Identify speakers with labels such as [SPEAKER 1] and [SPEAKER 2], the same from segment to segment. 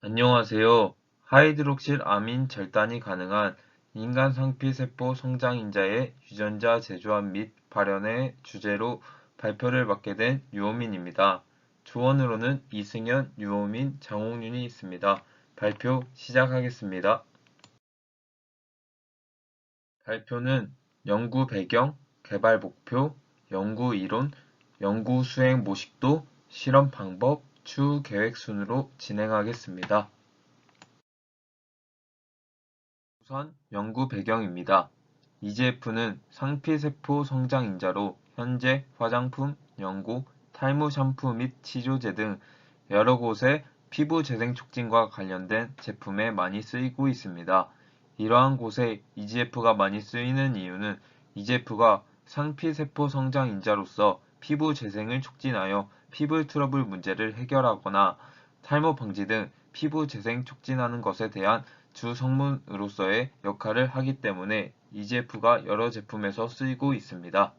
[SPEAKER 1] 안녕하세요. 하이드록실 아민 절단이 가능한 인간 상피 세포 성장인자의 유전자 제조합 및 발현의 주제로 발표를 맡게 된 유호민입니다. 조언으로는 이승현, 유호민, 장홍윤이 있습니다. 발표 시작하겠습니다. 발표는 연구 배경, 개발 목표, 연구 이론, 연구 수행 모식도, 실험 방법, 추후 계획 순으로 진행하겠습니다. 우선 연구 배경입니다. EGF는 상피세포 성장인자로 현재 화장품, 연고, 탈모 샴푸 및 치료제 등 여러 곳에 피부 재생 촉진과 관련된 제품에 많이 쓰이고 있습니다. 이러한 곳에 EGF가 많이 쓰이는 이유는 EGF가 상피세포 성장인자로서 피부 재생을 촉진하여 피부 트러블 문제를 해결하거나 탈모 방지 등 피부 재생 촉진하는 것에 대한 주 성분으로서의 역할을 하기 때문에 EGF가 여러 제품에서 쓰이고 있습니다.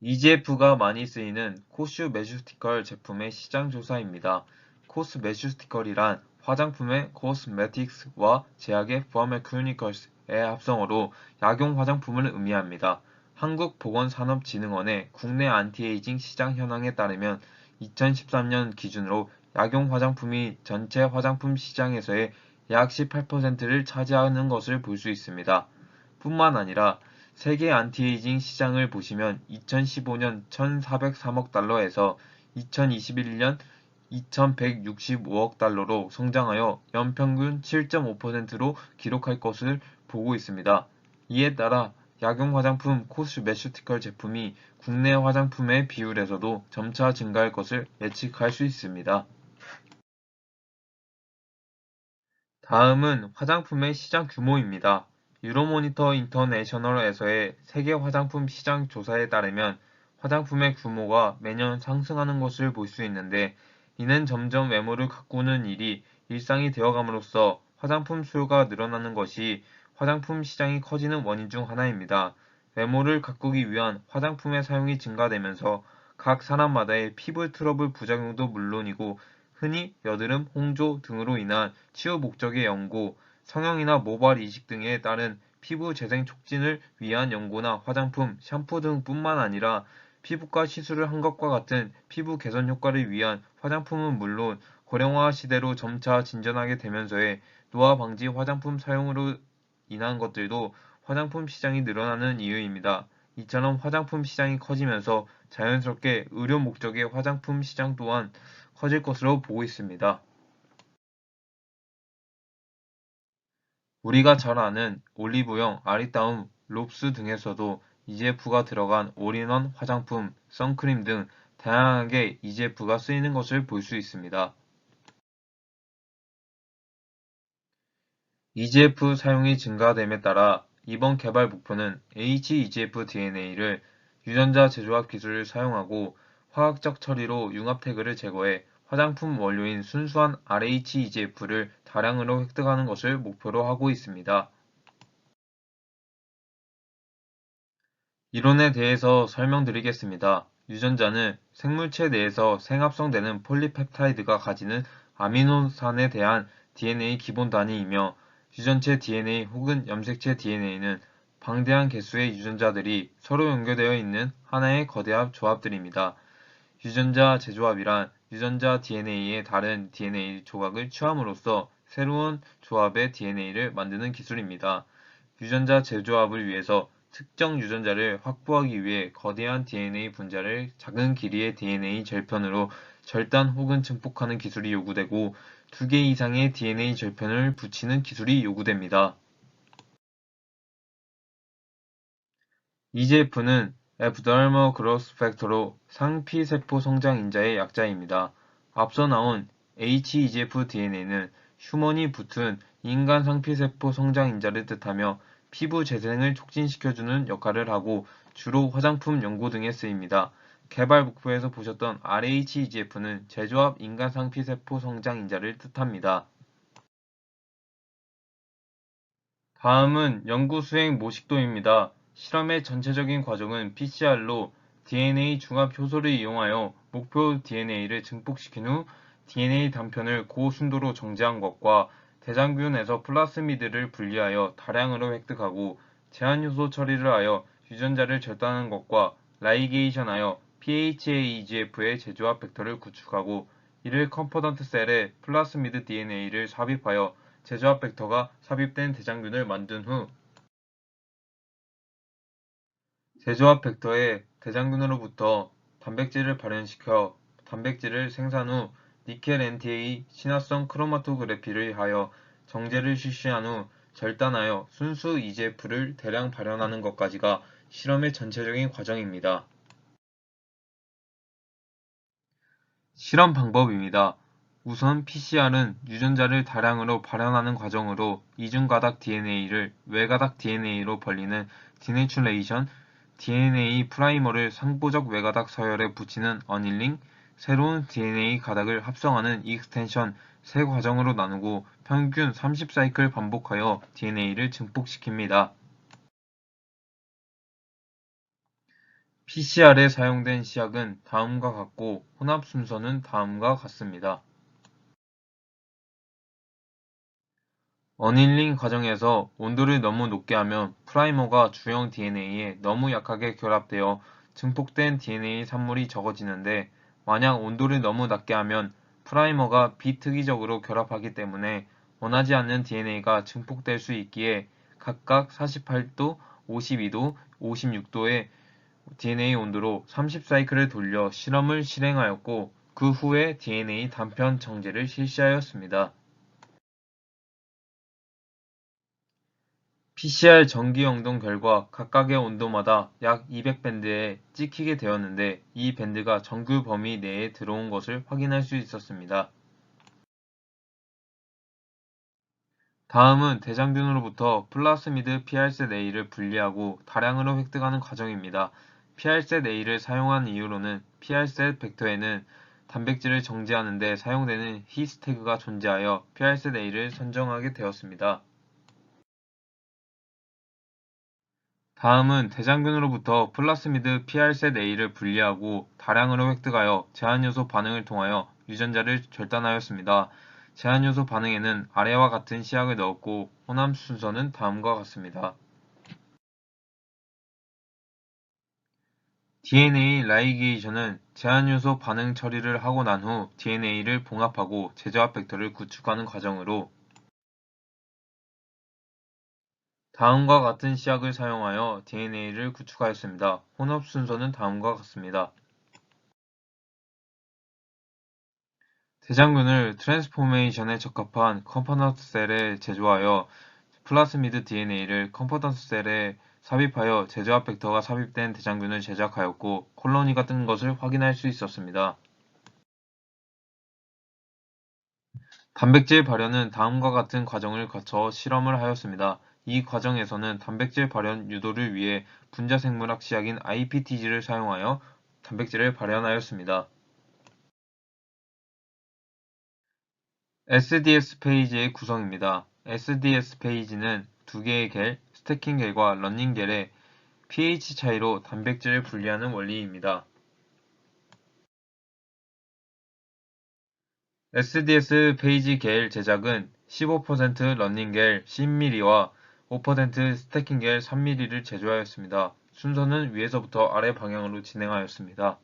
[SPEAKER 1] EGF가 많이 쓰이는 코슈 메슈스티컬 제품의 시장 조사입니다. 코스 메슈스티컬이란 화장품의 코스메틱스와 제약의 파메큐니컬스의 합성어로 약용 화장품을 의미합니다. 한국보건산업진흥원의 국내 안티에이징 시장 현황에 따르면 2013년 기준으로 약용 화장품이 전체 화장품 시장에서의 약 18%를 차지하는 것을 볼 수 있습니다. 뿐만 아니라 세계 안티에이징 시장을 보시면 2015년 1,403억 달러에서 2021년 2,165억 달러로 성장하여 연평균 7.5%로 기록할 것을 보고 있습니다. 이에 따라 약용 화장품 코스메슈티컬 제품이 국내 화장품의 비율에서도 점차 증가할 것을 예측할 수 있습니다. 다음은 화장품의 시장 규모입니다. 유로모니터 인터내셔널에서의 세계 화장품 시장 조사에 따르면 화장품의 규모가 매년 상승하는 것을 볼 수 있는데 이는 점점 외모를 가꾸는 일이 일상이 되어감으로써 화장품 수요가 늘어나는 것이 화장품 시장이 커지는 원인 중 하나입니다. 외모를 가꾸기 위한 화장품의 사용이 증가되면서 각 사람마다의 피부 트러블 부작용도 물론이고 흔히 여드름, 홍조 등으로 인한 치유 목적의 연고, 성형이나 모발 이식 등에 따른 피부 재생 촉진을 위한 연고나 화장품, 샴푸 등뿐만 아니라 피부과 시술을 한 것과 같은 피부 개선 효과를 위한 화장품은 물론 고령화 시대로 점차 진전하게 되면서의 노화 방지 화장품 사용으로 인한 것들도 화장품 시장이 늘어나는 이유입니다. 이처럼 화장품 시장이 커지면서 자연스럽게 의료 목적의 화장품 시장 또한 커질 것으로 보고 있습니다. 우리가 잘 아는 올리브영, 아리따움, 롭스 등에서도 EGF가 들어간 올인원 화장품, 선크림 등 다양하게 EGF가 쓰이는 것을 볼 수 있습니다. EGF 사용이 증가됨에 따라 이번 개발 목표는 h-EGF DNA를 유전자 제조합 기술을 사용하고 화학적 처리로 융합 태그를 제거해 화장품 원료인 순수한 rh-EGF를 다량으로 획득하는 것을 목표로 하고 있습니다. 이론에 대해서 설명드리겠습니다. 유전자는 생물체 내에서 생합성되는 폴리펩타이드가 가지는 아미노산에 대한 DNA 기본 단위이며 유전체 DNA 혹은 염색체 DNA는 방대한 개수의 유전자들이 서로 연결되어 있는 하나의 거대한 조합들입니다. 유전자 재조합이란 유전자 DNA의 다른 DNA 조각을 취함으로써 새로운 조합의 DNA를 만드는 기술입니다. 유전자 재조합을 위해서 특정 유전자를 확보하기 위해 거대한 DNA 분자를 작은 길이의 DNA 절편으로 절단 혹은 증폭하는 기술이 요구되고 두 개 이상의 DNA 절편을 붙이는 기술이 요구됩니다. EGF는 에프더머 그로스 팩터로 상피세포 성장 인자의 약자입니다. 앞서 나온 h-EGF DNA는 휴먼이 붙은 인간 상피세포 성장 인자를 뜻하며 피부 재생을 촉진시켜주는 역할을 하고 주로 화장품 연고 등에 쓰입니다. 개발 목표에서 보셨던 rh-EGF는 제조합 인간상 피세포 성장 인자를 뜻합니다. 다음은 연구 수행 모식도입니다. 실험의 전체적인 과정은 PCR로 DNA 중합 효소를 이용하여 목표 DNA를 증폭시킨 후 DNA 단편을 고순도로 정제한 것과 대장균에서 플라스미드를 분리하여 다량으로 획득하고 제한요소 처리를 하여 유전자를 절단하는 것과 라이게이션하여 PHAEGF의 제조합 벡터를 구축하고 이를 컴포넌트 셀에 플라스미드 DNA를 삽입하여 제조합 벡터가 삽입된 대장균을 만든 후 제조합 벡터에 대장균으로부터 단백질을 발현시켜 단백질을 생산 후 니켈 NTA 친화성 크로마토그래피를 하여 정제를 실시한 후 절단하여 순수 EGF를 대량 발현하는 것까지가 실험의 전체적인 과정입니다. 실험 방법입니다. 우선 PCR은 유전자를 다량으로 발현하는 과정으로 이중가닥 DNA를 외가닥 DNA로 벌리는 디네츄레이션, DNA 프라이머를 상보적 외가닥 서열에 붙이는 어닐링, 새로운 DNA 가닥을 합성하는 익스텐션 세 과정으로 나누고 평균 30사이클 반복하여 DNA를 증폭시킵니다. PCR에 사용된 시약은 다음과 같고 혼합 순서는 다음과 같습니다. 어닐링 과정에서 온도를 너무 높게 하면 프라이머가 주형 DNA에 너무 약하게 결합되어 증폭된 DNA 산물이 적어지는데 만약 온도를 너무 낮게 하면 프라이머가 비특이적으로 결합하기 때문에 원하지 않는 DNA가 증폭될 수 있기에 각각 48도, 52도, 56도의 DNA 온도로 30사이클을 돌려 실험을 실행하였고 그 후에 DNA 단편 정제를 실시하였습니다. PCR 전기 영동 결과 각각의 온도마다 약 200밴드에 찍히게 되었는데 이 밴드가 정규 범위 내에 들어온 것을 확인할 수 있었습니다. 다음은 대장균으로부터 플라스미드 PR셋 A를 분리하고 다량으로 획득하는 과정입니다. PR셋 A를 사용한 이유로는 PR셋 벡터에는 단백질을 정제하는 데 사용되는 히스 태그가 존재하여 PR셋 A를 선정하게 되었습니다. 다음은 대장균으로부터 플라스미드 PR셋 A를 분리하고 다량으로 획득하여 제한요소 반응을 통하여 유전자를 절단하였습니다. 제한요소 반응에는 아래와 같은 시약을 넣었고 혼합 순서는 다음과 같습니다. DNA 라이게이션은 제한요소 반응 처리를 하고 난 후 DNA를 봉합하고 제조합 벡터를 구축하는 과정으로 다음과 같은 시약을 사용하여 DNA를 구축하였습니다. 혼합 순서는 다음과 같습니다. 대장균을 트랜스포메이션에 적합한 컴포넌트 셀에 제조하여 플라스미드 DNA를 컴포넌트 셀에 삽입하여 제조합 벡터가 삽입된 대장균을 제작하였고 콜로니가 뜬 것을 확인할 수 있었습니다. 단백질 발현은 다음과 같은 과정을 거쳐 실험을 하였습니다. 이 과정에서는 단백질 발현 유도를 위해 분자 생물학 시약인 IPTG를 사용하여 단백질을 발현하였습니다. SDS 페이지의 구성입니다. SDS 페이지는 두 개의 겔, 스태킹 겔과 런닝 겔의 pH 차이로 단백질을 분리하는 원리입니다. SDS 페이지 겔 제작은 15% 런닝 겔 10ml와 5% 스태킹겔 3mm를 제조하였습니다. 순서는 위에서부터 아래 방향으로 진행하였습니다.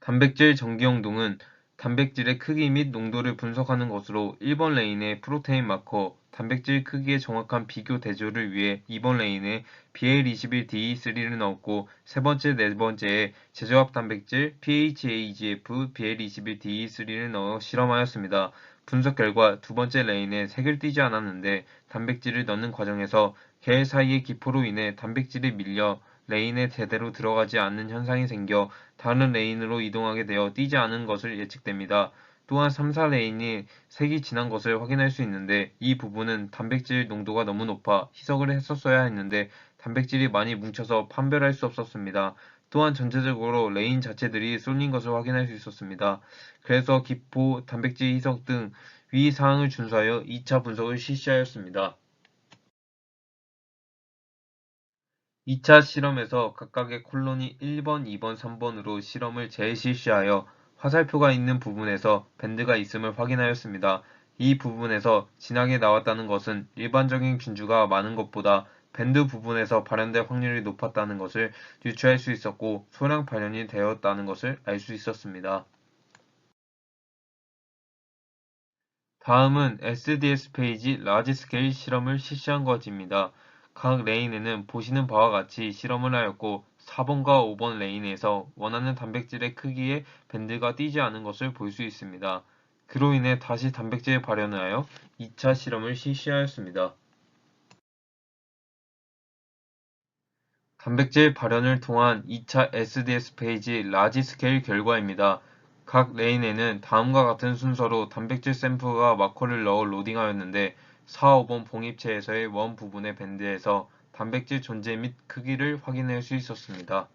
[SPEAKER 1] 단백질 전기영동은 단백질의 크기 및 농도를 분석하는 것으로 1번 레인의 프로테인 마커, 단백질 크기의 정확한 비교 대조를 위해 2번 레인에 BL21DE3를 넣었고 세 번째, 네 번째에 제조합 단백질 PHAGF BL21DE3를 넣어 실험하였습니다. 분석 결과 두 번째 레인에 색을 띠지 않았는데 단백질을 넣는 과정에서 겔 사이의 기포로 인해 단백질이 밀려 레인에 제대로 들어가지 않는 현상이 생겨 다른 레인으로 이동하게 되어 띄지 않은 것을 예측됩니다. 또한 3, 4레인이 색이 진한 것을 확인할 수 있는데 이 부분은 단백질 농도가 너무 높아 희석을 했었어야 했는데 단백질이 많이 뭉쳐서 판별할 수 없었습니다. 또한 전체적으로 레인 자체들이 쏠린 것을 확인할 수 있었습니다. 그래서 기포, 단백질 희석 등 위 사항을 준수하여 2차 분석을 실시하였습니다. 2차 실험에서 각각의 콜론이 1번, 2번, 3번으로 실험을 재실시하여 화살표가 있는 부분에서 밴드가 있음을 확인하였습니다. 이 부분에서 진하게 나왔다는 것은 일반적인 균주가 많은 것보다 밴드 부분에서 발현될 확률이 높았다는 것을 유추할 수 있었고 소량 발현이 되었다는 것을 알 수 있었습니다. 다음은 SDS 페이지 라지 스케일 실험을 실시한 것입니다. 각 레인에는 보시는 바와 같이 실험을 하였고 4번과 5번 레인에서 원하는 단백질의 크기의 밴드가 띄지 않은 것을 볼 수 있습니다. 그로 인해 다시 단백질 발현을 하여 2차 실험을 실시하였습니다. 단백질 발현을 통한 2차 SDS 페이지 라지 스케일 결과입니다. 각 레인에는 다음과 같은 순서로 단백질 샘플과 마커를 넣어 로딩하였는데 4, 5번 봉입체에서의 원 부분의 밴드에서 단백질 존재 및 크기를 확인할 수 있었습니다.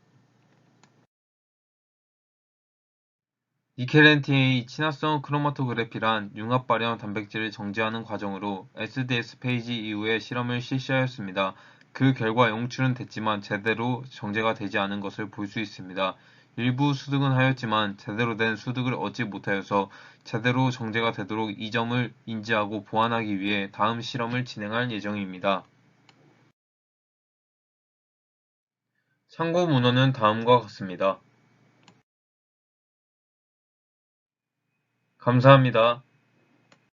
[SPEAKER 1] 니켈렌티의 친화성 크로마토그래피란 융합 발현 단백질을 정제하는 과정으로 SDS 페이지 이후에 실험을 실시하였습니다. 그 결과 용출은 됐지만 제대로 정제가 되지 않은 것을 볼 수 있습니다. 일부 수득은 하였지만 제대로 된 수득을 얻지 못하여서 제대로 정제가 되도록 이 점을 인지하고 보완하기 위해 다음 실험을 진행할 예정입니다. 참고 문헌은 다음과 같습니다. 감사합니다.